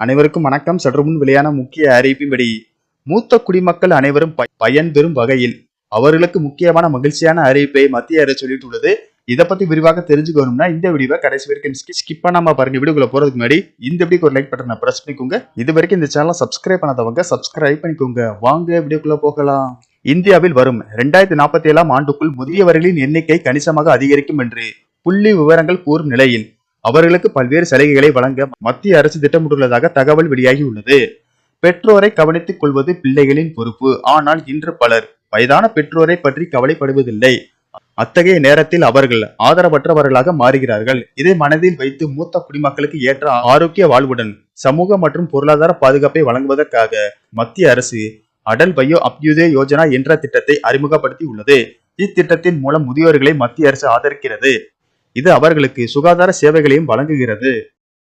அனைவருக்கும் வணக்கம். சற்று முன் வெளியான முக்கிய அறிவிப்பின்படி மூத்த குடிமக்கள் அனைவரும் பயன்பெறும் வகையில் அவர்களுக்கு முக்கியமான மகிழ்ச்சியான அறிவிப்பை மத்திய அரசு வெளியிட்டுள்ளது இதை பத்தி விரிவாக தெரிஞ்சுக்கணும்னா இந்த வீடியோவை கடைசி வரைக்கும் ஸ்கிப் பண்ணாம பாருங்க. வீடியோக்குள்ள போறதுக்கு முன்னாடி இந்த வீடியோக்கு ஒரு லைக் பட்டனை பிரஸ் பண்ணிக்கோங்க. இது வரைக்கும் இந்த சேனலை சப்ஸ்கிரைப் பண்ணாதவங்க சப்ஸ்கிரைப் பண்ணிக்கோங்க. வாங்க வீடியோக்குள்ள போகலாம். இந்தியாவில் வரும் ரெண்டாயிரத்தி நாற்பத்தி ஏழாம் ஆண்டுக்குள் முதியவர்களின் எண்ணிக்கை கணிசமாக அதிகரிக்கும் என்று புள்ளி விவரங்கள் கூறும் நிலையில் அவர்களுக்கு பல்வேறு சலுகைகளை வழங்க மத்திய அரசு திட்டமிட்டுள்ளதாக தகவல் வெளியாகியுள்ளது. பெற்றோரை கவனித்துக் கொள்வது பிள்ளைகளின் பொறுப்பு. ஆனால் இன்று பலர் வயதான பெற்றோரை பற்றி கவலைப்படுவதில்லை. அத்தகைய நேரத்தில் அவர்கள் ஆதரவற்றவர்களாக மாறுகிறார்கள். இதை மனதில் வைத்து மூத்த குடிமக்களுக்கு ஏற்ற ஆரோக்கிய வாழ்வுடன் சமூக மற்றும் பொருளாதார பாதுகாப்பை வழங்குவதற்காக மத்திய அரசு அடல் பயோ அப்யுதய யோஜனா என்ற திட்டத்தை அறிமுகப்படுத்தி உள்ளது இத்திட்டத்தின் மூலம் முதியோர்களை மத்திய அரசு ஆதரிக்கிறது. இது அவர்களுக்கு சுகாதார சேவைகளையும் வழங்குகிறது.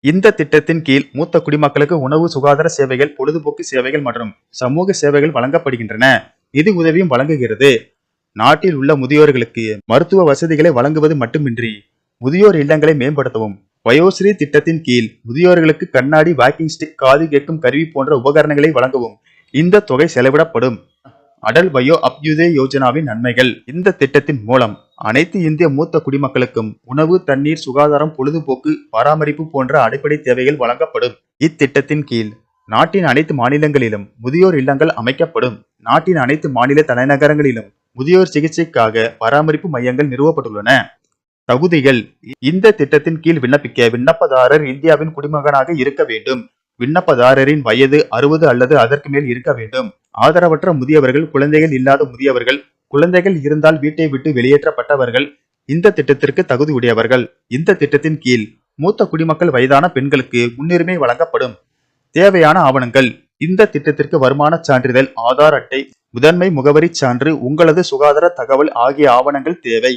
இந்த திட்டத்தின் கீழ் மூத்த குடிமக்களுக்கு உணவு சுகாதார சேவைகள் பொழுதுபோக்கு சேவைகள் மற்றும் சமூக சேவைகள் வழங்கப்படுகின்றன. நிதி உதவியும் வழங்குகிறது. நாட்டில் உள்ள முதியோர்களுக்கு மருத்துவ வசதிகளை வழங்குவது மட்டுமின்றி முதியோர் இல்லங்களை மேம்படுத்தவும். வயோஸ்ரீ திட்டத்தின் கீழ் முதியோர்களுக்கு கண்ணாடி வாக்கிங் ஸ்டிக் காது கேட்கும் கருவி போன்ற உபகரணங்களை வழங்கவும் இந்த தொகை செலவிடப்படும். அடல் வயோ அப்யுதய யோஜனாவின் நன்மைகள். இந்த திட்டத்தின் மூலம் அனைத்து இந்திய மூத்த குடிமக்களுக்கும் உணவு தண்ணீர் சுகாதாரம் பொழுதுபோக்கு பராமரிப்பு போன்ற அடிப்படை தேவைகள் வழங்கப்படும். இத்திட்டத்தின் கீழ் நாட்டின் அனைத்து மாநிலங்களிலும் முதியோர் இல்லங்கள் அமைக்கப்படும். நாட்டின் அனைத்து மாநில தலைநகரங்களிலும் முதியோர் சிகிச்சைக்காக பராமரிப்பு மையங்கள் நிறுவப்பட்டுள்ளன. தகுதிகள் இந்த திட்டத்தின் கீழ் விண்ணப்பிக்க விண்ணப்பதாரர் இந்தியாவின் குடிமகனாக இருக்க வேண்டும். விண்ணப்பதாரரின் வயது அறுபது அல்லது அதற்கு மேல் இருக்க வேண்டும். ஆதரவற்ற முதியவர்கள் குழந்தைகள் இல்லாத முதியவர்கள் குழந்தைகள் இருந்தால் வீட்டை விட்டு வெளியேற்றப்பட்டவர்கள் இந்த திட்டத்திற்கு தகுதி உடையவர்கள் இந்த திட்டத்தின் கீழ் மூத்த குடிமக்கள் வயதான பெண்களுக்கு முன்னுரிமை வழங்கப்படும். தேவையான ஆவணங்கள் இந்த திட்டத்திற்கு வருமான சான்றிதழ் ஆதார் அட்டை முதன்மை முகவரி சான்று உங்களது சுகாதார தகவல் ஆகிய ஆவணங்கள் தேவை.